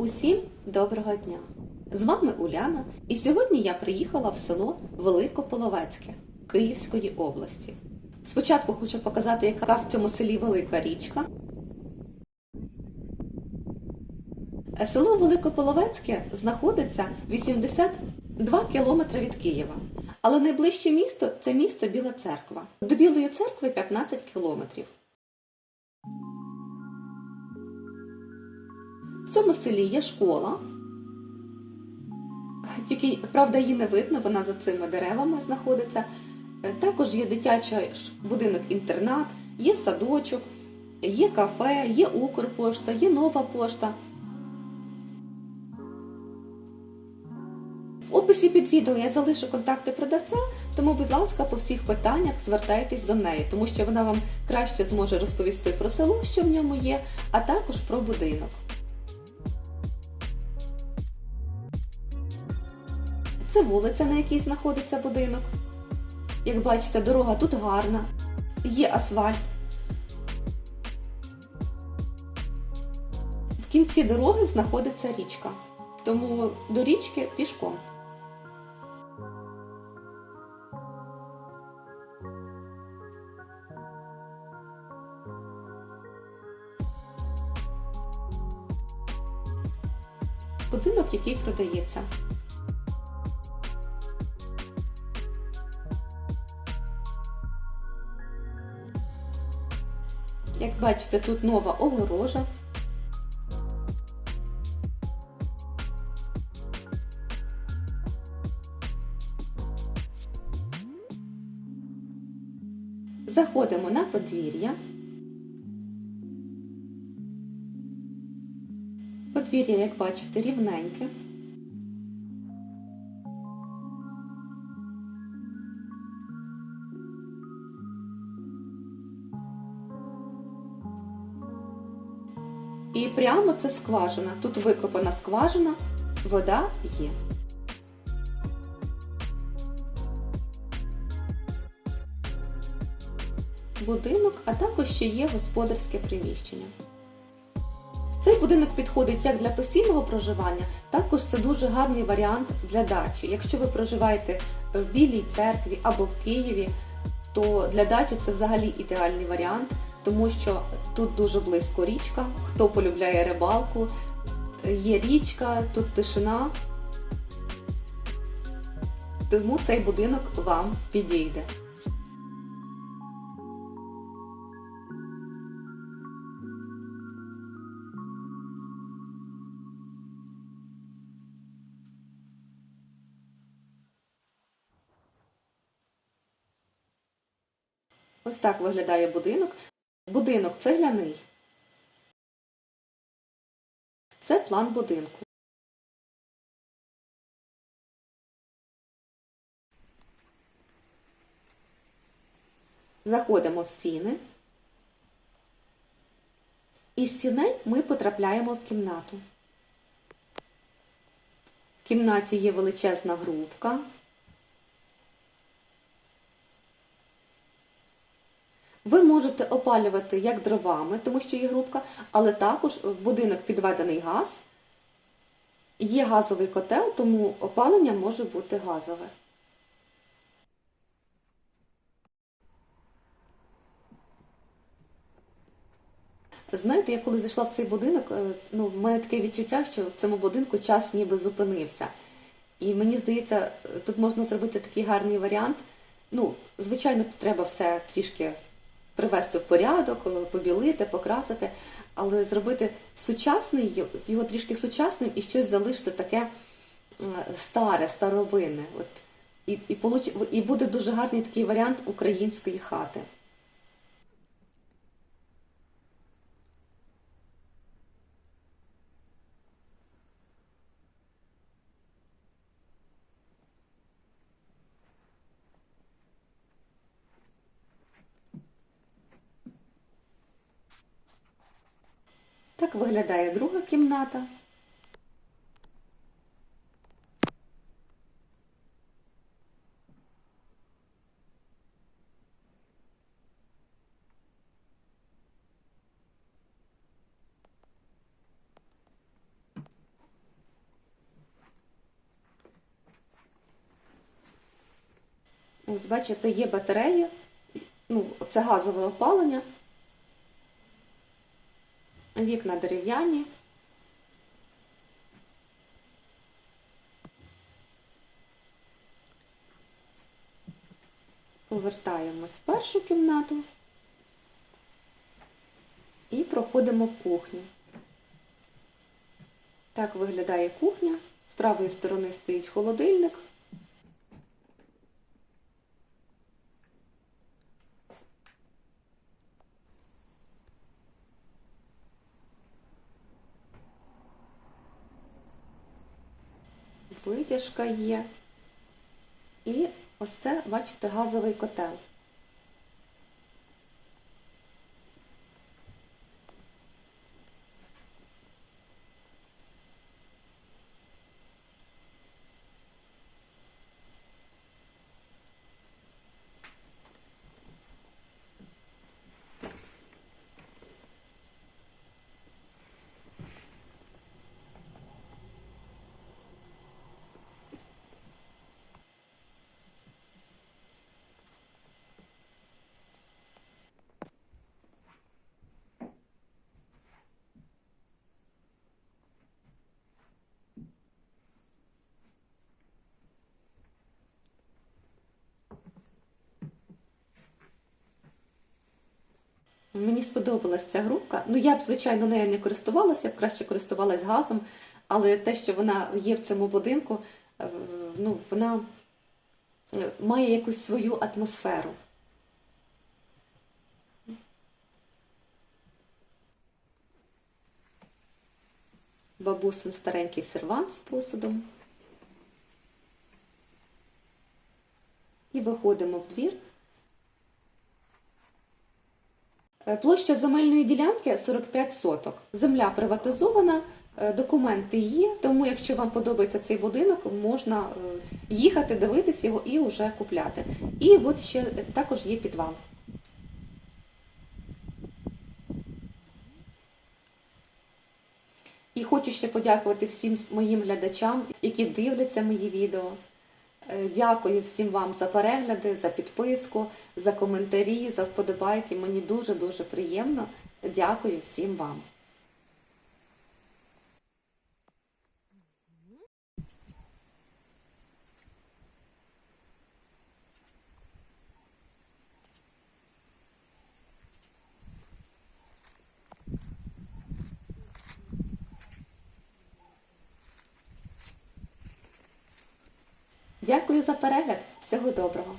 Усім доброго дня! З вами Уляна, і сьогодні я приїхала в село Великополовецьке Київської області. Спочатку хочу показати, яка в цьому селі велика річка. Село Великополовецьке знаходиться 82 кілометри від Києва, але найближче місто це місто Біла Церква. До Білої церкви 15 кілометрів. В цьому селі є школа. Тільки, правда, її не видно, вона за цими деревами знаходиться. Також є дитячий будинок-інтернат, є садочок, є кафе, є Укрпошта, є нова пошта. В описі під відео я залишу контакти продавця, тому, будь ласка, по всіх питаннях звертайтесь до неї, тому що вона вам краще зможе розповісти про село, що в ньому є, а також про будинок. Це вулиця, на якій знаходиться будинок. Як бачите, дорога тут гарна, є асфальт. В кінці дороги знаходиться річка, тому до річки пішком. Будинок, який продається. Як бачите, тут нова огорожа. Заходимо на подвір'я. Подвір'я, як бачите, рівненьке. І прямо це скважина. Тут викопана скважина, вода є. Будинок, а також ще є господарське приміщення. Цей будинок підходить як для постійного проживання, також це дуже гарний варіант для дачі. Якщо ви проживаєте в Білій церкві або в Києві, то для дачі це взагалі ідеальний варіант, тому що тут дуже близько річка. Хто полюбляє рибалку, є річка, тут тишина. Тому цей будинок вам підійде. Ось так виглядає будинок. Будинок цегляний. Це план будинку. Заходимо в сіни. Із сіней ми потрапляємо в кімнату. В кімнаті є величезна грубка. Ви можете опалювати як дровами, тому що є грубка, але також в будинок підведений газ. Є газовий котел, тому опалення може бути газове. Знаєте, я коли зайшла в цей будинок, е, ну, в мене таке відчуття, що в цьому будинку час ніби зупинився. І мені здається, е, тут можна зробити такий гарний варіант. Ну, звичайно, тут треба все трішки привести в порядок, е, побілити, покрасити, але зробити сучасний, його трішки сучасним і щось залишити таке е, старе, старовинне. От. І, і, і буде дуже гарний такий варіант української хати. Як виглядає друга кімната. Ось, бачите, є батарея, ну, це газове опалення вікна дерев'яні. Повертаємось в першу кімнату і проходимо в кухню. Так виглядає кухня. З правої сторони стоїть холодильник. Витяжка є. І ось це, бачите, газовий котел. Мені сподобалась ця грубка. Ну, я б, звичайно, нею не користувалася, я б краще користувалась газом, але те, що вона є в цьому будинку, е, ну, вона е, має якусь свою атмосферу. Бабусин старенький сервант з посудом. І виходимо в двір. Площа земельної ділянки 45 соток. Земля приватизована, е, документи є, тому якщо вам подобається цей будинок, можна е, їхати, дивитись його і вже купляти. І от ще е, також є підвал. І хочу ще подякувати всім моїм глядачам, які дивляться мої відео. Е, Дякую всім вам за перегляди, за підписку, за коментарі, за вподобайки. Мені дуже-дуже приємно. Дякую всім вам. Дякую за перегляд. Всього доброго!